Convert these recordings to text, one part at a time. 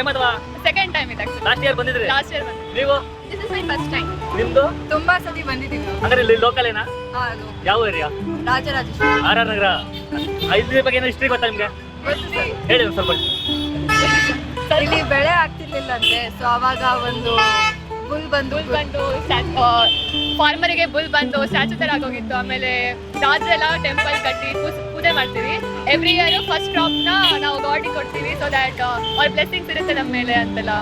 Time ಅಥವಾ second time ಇದೆ last year ಬಂದಿದ್ರಿ? ಲಾಸ್ಟ್ ಇಯರ್ ಬಂದಿದೆ ನೀವು? This is my first time ನಿಮ್ದು? ತುಂಬಾ ಸತಿ ಬಂದಿದ್ದೀವಿ ನಾವು. ಅಂದ್ರೆ ಇಲ್ಲಿ ಲೋಕಲ್ ಏನಾ? ಆ, ಅದು. ಯಾವ area Rajarajeshwari. R R Nagar. ಐದು ಬಗ್ಗೆ ಏನೋ ಹಿಸ್ಟ್ರಿ ಗೊತ್ತಾ ನಿಮ್ಗೆ. ಹೇಳಿ ಒಂದ್ ಸ್ವಲ್ಪ. ಇಲ್ಲಿ ಬೆಳೆ ಆಗ್ತಿರ್ಲಿಲ್ಲ ಅಂದ್ರೆ ಸೊ ಅವಾಗ ಒಂದು ಬುಲ್ ಬಂದು ಬಂದು ಫಾರ್ಮರಿಗೆ ಬುಲ್ ಬಂದು ಸ್ಟ್ಯಾಚು ತರ ಆಗೋಗಿತ್ತು ಆಮೇಲೆ ಎಲ್ಲ ಟೆಂಪಲ್ ಕಟ್ಟಿ ಪೂಜೆ ಮಾಡ್ತೀವಿ. ಎವ್ರಿ ಇಯರ್ ಫಸ್ಟ್ ಕ್ರಾಪ್ನ ನಾವು ಗಾಡಿ ಕೊಡ್ತೀವಿ ಸೊ ದಟ್ ಅವ್ರ ಬ್ಲೆಸ್ಸಿಂಗ್ಸ್ ಇರುತ್ತೆ ನಮ್ಮ ಮೇಲೆ ಅಂತೆಲ್ಲ.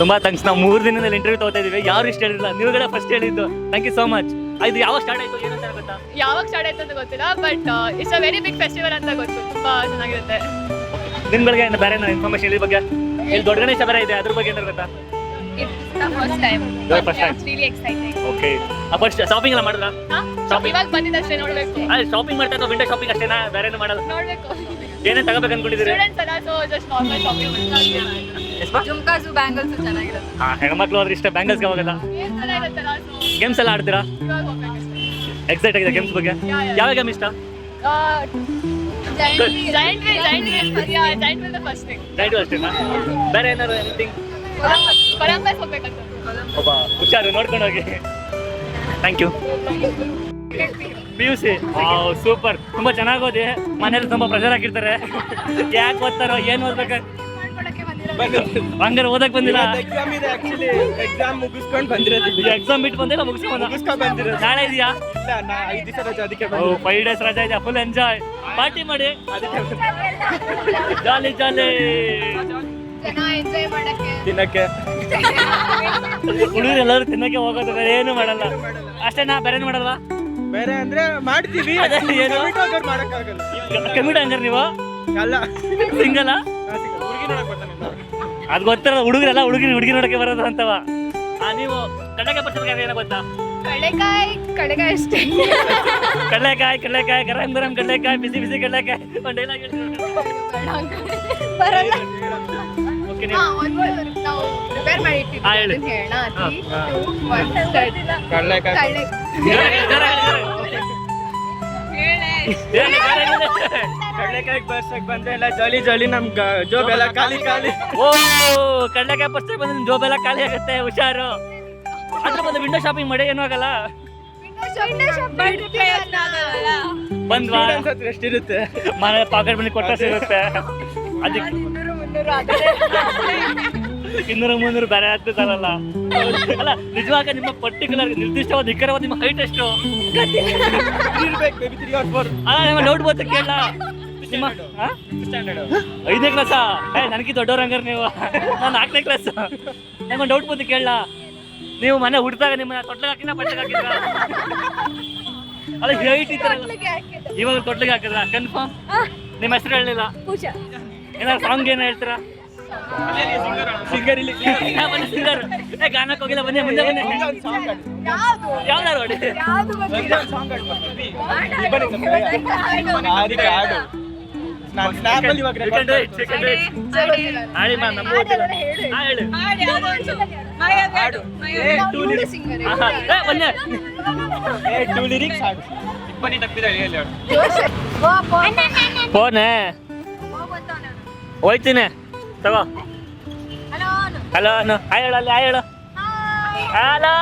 ತುಂಬಾ ಥ್ಯಾಂಕ್ಸ್ ನಾವು ಮೂರು ದಿನದಲ್ಲಿ ಇಂಟರ್ವ್ಯೂ ತಗೋತಾ ಇದೀವಿ ಯಾರು ಇಷ್ಟ ಹೇಳಿಲ್ಲ. ನೀವುಗಳೇ ಫಸ್ಟ್ ಹೇಳಿದ್ದು. ಥ್ಯಾಂಕ್ ಯು ಸೋ ಮಚ್ ಇದು ಯಾವಾಗ ಸ್ಟಾರ್ಟ್ ಆಯ್ತು ಏನು ಅಂತ ಗೊತ್ತಾ? ಯಾವಾಗ ಸ್ಟಾರ್ಟ್ ಆಯ್ತು ಅಂತ ಗೊತ್ತಿಲ್ಲ but it's a very big festival ಅಂತ ಗೊತ್ತು. ತುಂಬಾ ಚೆನ್ನಾಗಿರುತ್ತೆ. ನಿಮ್ ಏನು ಬೇರೆ ಇನ್ಫಾರ್ಮೇಶನ್ ಇದ್ರ ಬಗ್ಗೆ? ಇಲ್ಲಿ ದೊಡ್ಡ ಗಣೇಶ ಬೇರೆ ಇದೆ ಅದ್ರ ಬಗ್ಗೆ ಏನಾರು ಗೊತ್ತಾ? First time. Really exciting okay first shopping ಎಲ್ಲ ಮಾಡಿದ್ರಾ? Shopping. ಇವಾಗ ಬಂದಿದ್ದಷ್ಟೇ ನೋಡ್ಬೇಕು. ಶಾಪಿಂಗ್ ಮಾಡ್ತಾ ಇದ್ದೋ ವಿಂಡೋ ಶಾಪಿಂಗ್ ಅಷ್ಟೇನಾ? ಬೇರೆ ಏನು ಮಾಡಲ್ಲ? ಏನೇ ಏನೇನು ತಗೋಬೇಕು ಅನ್ಕೊಂಡಿದ್ದೀರಿ? ಸ್ಟೂಡೆಂಟ್ಸ್ ಅಲ್ಲ ಸೊ ಜಸ್ಟ್ ನಾರ್ಮಲ್ ಶಾಪಿಂಗ್ ಜುಮ್ಕಾಸು ಬ್ಯಾಂಗಲ್ಸು ಚೆನ್ನಾಗಿರುತ್ತೆ. ಹಾ ಹೆಣ್ಮಕ್ಳು ಆದ್ರೆ ಇಷ್ಟ ಬ್ಯಾಂಗಲ್ಸ್ಗೆ ಹೋಗಲ್ಲ ಗೇಮ್ಸ್ ಎಲ್ಲ ಆಡ್ತೀರಾ? ಎಕ್ಸೈಟ್ ಆಗಿದೆ ಗೇಮ್ಸ್ ಬಗ್ಗೆ. ಯಾವ ಗೇಮ್ ಇಷ್ಟ? ಬೇರೆ ಏನಾದ್ರು ಎನಿಥಿಂಗ್ ಕೊಲಂಬಸ್ ಒಬ್ಬ ಹುಷಾರು ನೋಡ್ಕೊಂಡು ಹೋಗಿ thank you P U C super ತುಂಬಾ ಚೆನ್ನಾಗಿ ಓದಿ ಮನೇಲಿ ತುಂಬ ಪ್ರೆಷರ್ ಹಾಕಿರ್ತಾರೆ. ಯಾಕೆ ಓದ್ತಾರೋ ಏನ್ ಓದ್ಬೇಕು? ಹಂಗಾರೆ ಓದಕ್ ಬಂದಿಲ್ಲ. ಎಕ್ಸಾಮ್ ಇದೆ ಆಕ್ಚುಲಿ ಎಕ್ಸಾಮ್ ಮುಗಿಸ್ಕೊಂಡು ಬಂದಿರೋದು. ಎಕ್ಸಾಮ್ ಬಿಟ್ಟು ಬಂದಿಲ್ಲ ಮುಗಿಸ್ಕೊಂಡು. ಮುಗಿಸ್ಕೊಂಡು ಬಂದಿರೋದು. ನಾಳೆ ಇದೆಯಾ? ಇಲ್ಲ ನಾ ಐದು ದಿವಸ ರಜೆ ಅದಕ್ಕೆ. ಫೈವ್ ಡೇಸ್ ರಜೆ ಇದೆ ಫುಲ್ ಎಂಜಾಯ್ ಪಾರ್ಟಿ ಮಾಡಿ. ಅದಕ್ಕೆ ಜಾಲಿ ಜಾಲಿ ಜನ ಎಂಜಾಯ್ ಮಾಡಕ್ಕೆ. ತಿನ್ನಕ್ಕೆ ಹುಡುಗರು ಎಲ್ಲರೂ ತಿನ್ನಕ್ಕೆ ಹೋಗೋದು ಬೇರೆ ಏನು ಮಾಡಲ್ಲ ಅಷ್ಟೇನಾ ಬೇರೆ ಏನು ಮಾಡಲ್ವಾ ಬೇರೆ ಅಂದ್ರೆ ಮಾಡ್ತೀವಿ ಅದೇ ಏನು? Commit ಹೋಗೋರು ಮಾಡಕ್ಕಾಗಲ್ಲ ಕಮಿಟ್ ಹಂಗಾರೆ ನೀವು ಅಲ್ಲ ಸಿಂಗಲ್ಲ ಹುಡುಗಿ ನೋಡಕ್ ಬರ್ತಾನೆ ಅದು ಗೊತ್ತಿರಲ್ಲ ಹುಡುಗರೆಲ್ಲ ಹುಡುಗಿ ಹುಡುಗಿ ನೋಡಕ್ಕೆ ಬರೋದು ಅಂತವ ಆ ನೀವು ಕಡಲೆಕಾಯಿ ಪರ್ಸಬೇಕಾದ್ರೆ ಏನೋ ಗೊತ್ತಾ ಕಡಲೆಕಾಯಿ ಕಡಲೆಕಾಯಿ ಅಷ್ಟೇ ಕಡಲೆಕಾಯಿ ಕಡಲೆಕಾಯಿ ಗರಂ ಗರಂ ಕಡಲೆಕಾಯಿ ಬಿಸಿ ಬಿಸಿ ಕಡಲೆಕಾಯಿ ಒಂದು ಡೈಲಾಗ್ ಬರಲ್ಲ ಪ್ರಿಪೇರ್ ಮಾಡಿ ಹಾ, ಹೇಳಿ. ಇಟ್ಟಿದ್ದೀವಿ ಹೇಳ ಹಾ. ಕಡ್ಲೆಕಾಯಿ ಕಡ್ಲೆಕಾಯಿ ಬರ್ಸಕ್ ಬಂದ್ರೆ ಎಲ್ಲ ಜಾಲಿ ಜಾಲಿ ನಮ್ ಗ- ಜೋಬ್ ಎಲ್ಲ ಖಾಲಿ ಖಾಲಿ. ಓ ಕಡ್ಲೆಕಾಯಿ ಪರ್ಸೆ ಬಂದ್ರೆ ನಿಮ್ ಜೋಬೆಲ್ಲ ಖಾಲಿ ಆಗುತ್ತೆ ಹುಷಾರು. ಅದ್ರ ಬಂದು ವಿಂಡೋ ಶಾಪಿಂಗ್ ಮಾಡಿ ಏನೂ ಆಗಲ್ಲ. ಬಂದ್ವಾ? ಎಷ್ಟಿರುತ್ತೆ? ಮನೆ ಪಾಕೆಟ್ ಮನಿ ಕೊಟ್ಟ ಸಿಗುತ್ತೆ. ಅದಕ್ಕೆ ಇನ್ನೂರು ಮುನ್ನೂರು ಬೇರೆ ಆಗ್ತಿದ್ದಾರಲ್ಲ ಅಲ್ಲ ನಿಜವಾಗ ನಿಮ್ಮ ಪರ್ಟಿಕ್ಯುಲರ್ ನಿರ್ದಿಷ್ಟವಾದ ನಿಖರವಾದ ನಿಮ್ಮ ಹೈಟ್ ಎಷ್ಟು? ಅಲ್ಲ ನಿಮ್ಮ ಡೌಟ್ ಬಂತು ಕೇಳ. ನಿಮ್ಮ ಆ? ಸ್ಟ್ಯಾಂಡರ್ಡ್ ಐದನೇ ಕ್ಲಾಸಾ ಏ ನನಗೆ ದೊಡ್ಡವ್ರ ಹಂಗಾರೆ ನೀವು. ನಾನು ನಾಲ್ಕನೇ ಕ್ಲಾಸ್ ನಂಗೊಂದು ಡೌಟ್ ಬಂತು ಕೇಳ. ನೀವು ಮನೆ ಹುಟ್ಟಿದಾಗ ನಿಮ್ಮ ತೊಟ್ಲಿಗೆ ಹಾಕಿನ ಬಟ್ಟೆಗೆ ಹಾಕಿದ್ರ? ಅಲ್ಲ ಹೈಟ್ ಇವಾಗ ತೊಟ್ಲಿಗೆ ಹಾಕಿದ್ರ? ಕನ್ಫರ್ಮ್ ನಿಮ್ಮ ಹೆಸರು ಹೇಳಲಿಲ್ಲ ಏನಾದ್ರು ಸಾಂಗ್ ಏನು ಹೇಳ್ತೀರಾ? ಸಿಂಗರ್ ಇಲ್ಲಿ. ಬನ್ನಿ ಸಿಂಗರ್. ಏ ಗಾನಕ್ಕೆ ಹೋಗಿಲ್ಲ ಬನ್ನಿ ಮುಂದೆ ಬನ್ನಿ. ಸಾಂಗ್ ಯಾವ್ದಾರು ಹಾಡು. ನಮ್ಮ ಹೇಳಿ ಹಾಡು. ಬನ್ನಿ ಹಾಡು ಇಪ್ಪನಿ ಹೇಳಿ ಫೋನೇ. ಹೋಯ್ತೀನಿ ತಗೋ. ಹಲೋ ಅನು. ಹಾಯ್ ಹೇಳು ಅಲ್ಲಿ ಹಾಯ್ ಹೇಳು. ಹಲೋ.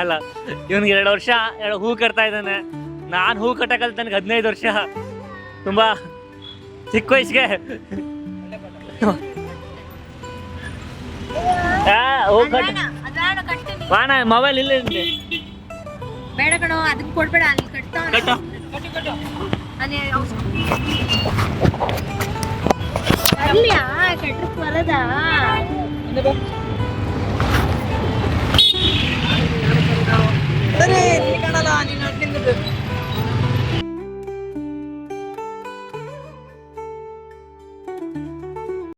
ಅಲ್ಲ ಇವನ್ಗೆ ಎರಡು ವರ್ಷ. ಎರಡು ಹೂ ಕಟ್ತಾ ಇದ್ದಾನೆ. ನಾನು ಹೂ ಕಟ್ಟಕಲ್ ತನಗೆ ಹದಿನೈದು ವರ್ಷ. ತುಂಬ ಚಿಕ್ಕ ವಯಸ್ಸಿಗೆ. ಆ, ಹೂ ಕಟ್ ವಾಣ ಮೊಬೈಲ್ ಇಲ್ಲ. ಬೇಡ ಕಣೋ ಅದಕ್ಕೆ ಕೊಡ್ಬೇಡ ಅಲ್ಲಿ ಕಟ್ತಾ ಕಟ್ಟು. 예쁘다. 근데 봐.